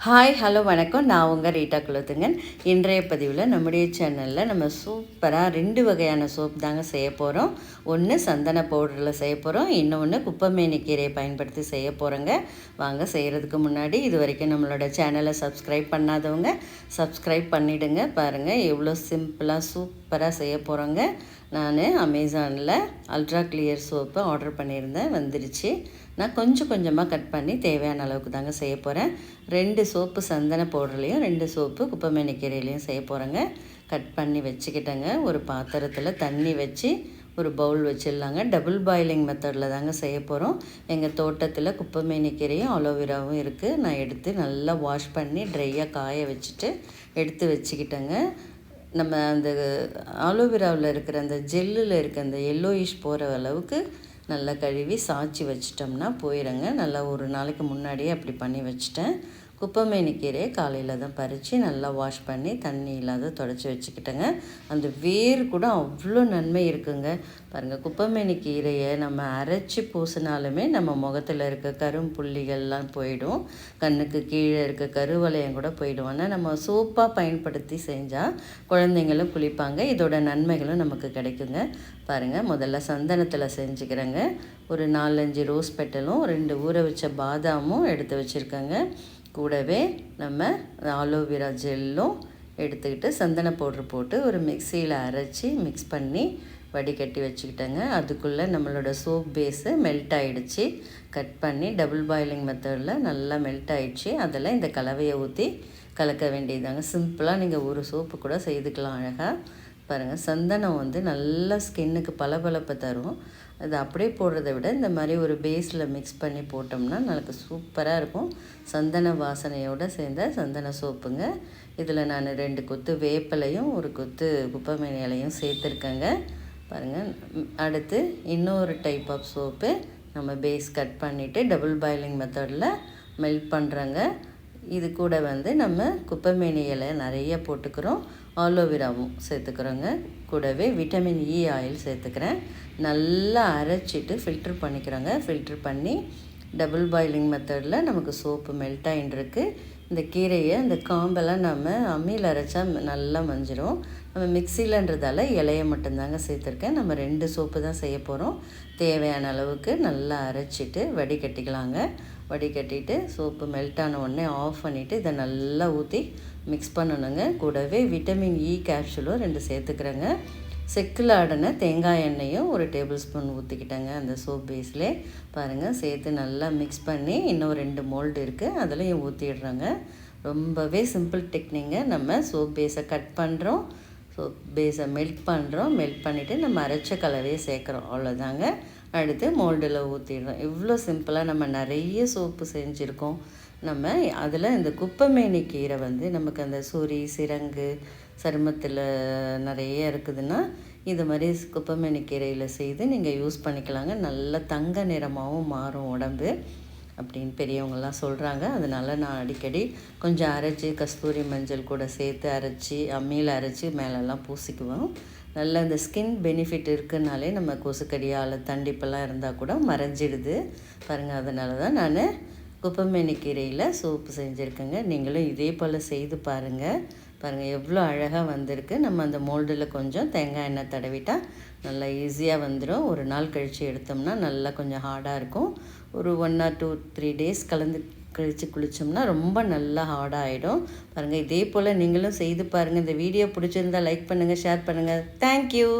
Hi hello வணக்கம். நான் உங்கள் ரீட்டா குலத்துங்கன். இன்றைய பதிவில் நம்முடைய சேனலில் நம்ம சூப்பராக ரெண்டு வகையான சோப் தாங்க செய்ய போகிறோம் ஒன்று சந்தன பவுடரில் செய்ய போகிறோம் இன்னொன்று குப்பமேனி கீரையை பயன்படுத்தி செய்ய போகிறோங்க வாங்க செய்கிறதுக்கு முன்னாடி இது வரைக்கும் நம்மளோட சேனலை சப்ஸ்கிரைப் பண்ணாதவங்க சப்ஸ்கிரைப் பண்ணிவிடுங்க பாருங்கள் எவ்வளோ சிம்பிளாக சூப்பராக செய்ய போகிறோங்க நான் அமேசானில் அல்ட்ரா கிளியர் சோப்பு ஆர்டர் பண்ணியிருந்தேன் வந்துருச்சு. நான் கொஞ்சம் கொஞ்சமாக கட் பண்ணி தேவையான அளவுக்கு தாங்க செய்ய போகிறேன். ரெண்டு சோப்பு சந்தன பவுடர்லேயும் ரெண்டு சோப்பு குப்பமேனி கீரையிலையும் செய்ய போகிறேங்க. கட் பண்ணி வச்சுக்கிட்டேங்க. ஒரு பாத்திரத்தில் தண்ணி வச்சு ஒரு பவுல் வச்சிடலாங்க. டபுள் பாயிலிங் மெத்தடில் தாங்க செய்ய போகிறோம். எங்கள் தோட்டத்தில் குப்பைமேனி கீரையும் அலோவேராவும் இருக்குது. நான் எடுத்து நல்லா வாஷ் பண்ணி ட்ரையாக காய வச்சுட்டு எடுத்து வச்சுக்கிட்டேங்க. நம்ம அந்த ஆலோவேராவில் இருக்கிற அந்த ஜெல்லில் இருக்க அந்த எல்லோயிஷ் போகிற அளவுக்கு நல்லா கழுவி சாய்ச்சி வச்சிட்டோம்னா போயிடுங்க நல்லா ஒரு நாளைக்கு முன்னாடியே அப்படி பண்ணி வச்சிட்டேன். குப்பைமேனி கீரையை காலையில் தான் பறித்து நல்லா வாஷ் பண்ணி தண்ணி இல்லாத தொடச்சி வச்சுக்கிட்டேங்க. அந்த வேர் கூட அவ்வளோ நன்மை இருக்குங்க. பாருங்கள் குப்பைமேனி கீரையை நம்ம அரைச்சி பூசினாலுமே நம்ம முகத்தில் இருக்க கரும்புள்ளிகள்லாம் போயிடும். கண்ணுக்கு கீழே இருக்க கருவளையம் கூட போயிடும். ஆனால் நம்ம சோப்பாக பயன்படுத்தி செஞ்சால் குழந்தைங்களும் குளிப்பாங்க. இதோட நன்மைகளும் நமக்கு கிடைக்குங்க. பாருங்கள் முதல்ல சந்தனத்தில் செஞ்சுக்கிறேங்க. ஒரு நாலஞ்சு ரோஸ் பெட்டலும் ரெண்டு ஊற வச்ச பாதாமும் எடுத்து வச்சுருக்கேங்க. கூடவே நம்ம ஆலோவேரா ஜெல்லும் எடுத்துக்கிட்டு சந்தன பவுட்ரு போட்டு ஒரு மிக்சியில் அரைச்சி மிக்ஸ் பண்ணி வடிகட்டி வச்சுக்கிட்டேங்க. அதுக்குள்ளே நம்மளோட சோப் பேஸு மெல்ட் ஆகிடுச்சி கட் பண்ணி டபுள் பாயிலிங் மெத்தடில் நல்லா மெல்ட் ஆகிடுச்சி அதில் இந்த கலவையை ஊற்றி கலக்க வேண்டியதாங்க சிம்பிளாக நீங்கள் ஒரு சோப்பு கூட செய்துக்கலாம் அழகாக பாருங்கள் சந்தனம் வந்து நல்லா ஸ்கின்னுக்கு பளபளப்பை தரும். அது அப்படியே போடுறத விட இந்த மாதிரி ஒரு பேஸில் மிக்ஸ் பண்ணி போட்டோம்னா நமக்கு சூப்பராக இருக்கும். சந்தன வாசனையோடு சேர்ந்த சந்தன சோப்புங்க. இதில் நான் ரெண்டு கொத்து வேப்பிலையும் ஒரு கொத்து குப்பைமேனி இலையும் சேர்த்துருக்கேங்க. பாருங்கள் அடுத்து இன்னொரு டைப் ஆஃப் சோப்பு நம்ம பேஸ் கட் பண்ணிவிட்டு டபுள் பாயிலிங் மெத்தடில் மெல்ட் பண்ணுறோங்க இது கூட வந்து நம்ம குப்பைமேனி இலை நிறைய போட்டுக்கிறோம். ஆலோவேராவும் சேர்த்துக்கிறோங்க. கூடவே விட்டமின் e இ ஆயில் சேர்த்துக்கிறேன். நல்லா அரைச்சிட்டு ஃபில்ட்ரு பண்ணிக்கிறோங்க. ஃபில்ட்ரு பண்ணி டபுள் பாயிலிங் மெத்தடில் நமக்கு சோப்பு மெல்ட் ஆகிட்டுருக்கு இந்த கீரையை இந்த காம்பெல்லாம் நம்ம அம்மியில் அரைச்சா நல்லா மஞ்சிரும். நம்ம மிக்சிலன்றதால இலையை மட்டும்தாங்க சேர்த்துருக்கேன். நம்ம ரெண்டு சோப்பு தான் செய்ய போகிறோம் தேவையான அளவுக்கு நல்லா அரைச்சிட்டு வடிகட்டிக்கலாங்க. வடிகட்டிட்டு சோப்பு மெல்ட் ஆன உடனே ஆஃப் பண்ணிவிட்டு இதை நல்லா ஊற்றி மிக்ஸ் பண்ணணுங்க. கூடவே விட்டமின் இ கேப்சூலும் ரெண்டு சேர்த்துக்கிறேங்க. செக்கில் ஆடின தேங்காய் எண்ணெயும் ஒரு டேபிள் ஸ்பூன் ஊற்றிக்கிட்டேங்க அந்த சோப் பேஸ்லே பாருங்கள் சேர்த்து நல்லா மிக்ஸ் பண்ணி இன்னும் ரெண்டு மோல்டு இருக்குது அதுலேயும் ஊற்றிடுறோங்க ரொம்பவே சிம்பிள் டெக்னிங்க நம்ம சோப் பேஸை கட் பண்ணுறோம் ஸோ பேஸை மெல்ட் பண்ணுறோம் மெல்ட் பண்ணிவிட்டு நம்ம அரைச்ச கலவையை சேர்க்குறோம். அவ்வளோதாங்க அடுத்து மோல்டில் ஊற்றிடுறோம் இவ்வளோ சிம்பிளாக நம்ம நிறைய சோப்பு செஞ்சுருக்கோம். நம்ம அதில் இந்த குப்பைமேனி கீரை வந்து நமக்கு அந்த சுரி சிரங்கு சருமத்தில் நிறைய இருக்குதுன்னா இது மாதிரி குப்பைமேனி கீரையில் செய்து நீங்கள் யூஸ் பண்ணிக்கலாங்க. நல்ல தங்க நிறமாகவும் மாறும் உடம்பு. அப்படின்னு பெரியவங்கள்லாம் சொல்கிறாங்க அதனால் நான் அடிக்கடி கொஞ்சம் அரைச்சி கஸ்தூரி மஞ்சள் கூட சேர்த்து அரைச்சி அம்மியில் அரைச்சி மேலெல்லாம் பூசிக்குவோம். நல்ல இந்த ஸ்கின் பெனிஃபிட் இருக்குனாலே நம்ம கொசுக்கடியால் தண்டிப்பெல்லாம் இருந்தால் கூட மறைஞ்சிடுது. பாருங்கள் அதனால தான் நான் குப்பமேனி கீரையில் சோப்பு செஞ்சுருக்கேங்க. நீங்களும் இதே போல் செய்து பாருங்கள் பாருங்கள் எவ்வளோ அழகாக வந்திருக்கு. நம்ம அந்த மோல்டில் கொஞ்சம் தேங்காய் எண்ணெய் தடவிட்டால் நல்லா ஈஸியாக வந்துடும் ஒரு நாள் கழித்து எடுத்தோம்னா நல்லா கொஞ்சம் ஹார்டாக இருக்கும். ஒரு one or two three days கலந்து கழித்து குளித்தோம்னா ரொம்ப நல்லா ஹார்டாக ஆகிடும் பாருங்கள் இதே போல் நீங்களும் செய்து பாருங்கள் இந்த வீடியோ பிடிச்சிருந்தால் லைக் பண்ணுங்கள் ஷேர் பண்ணுங்கள் தேங்க்யூ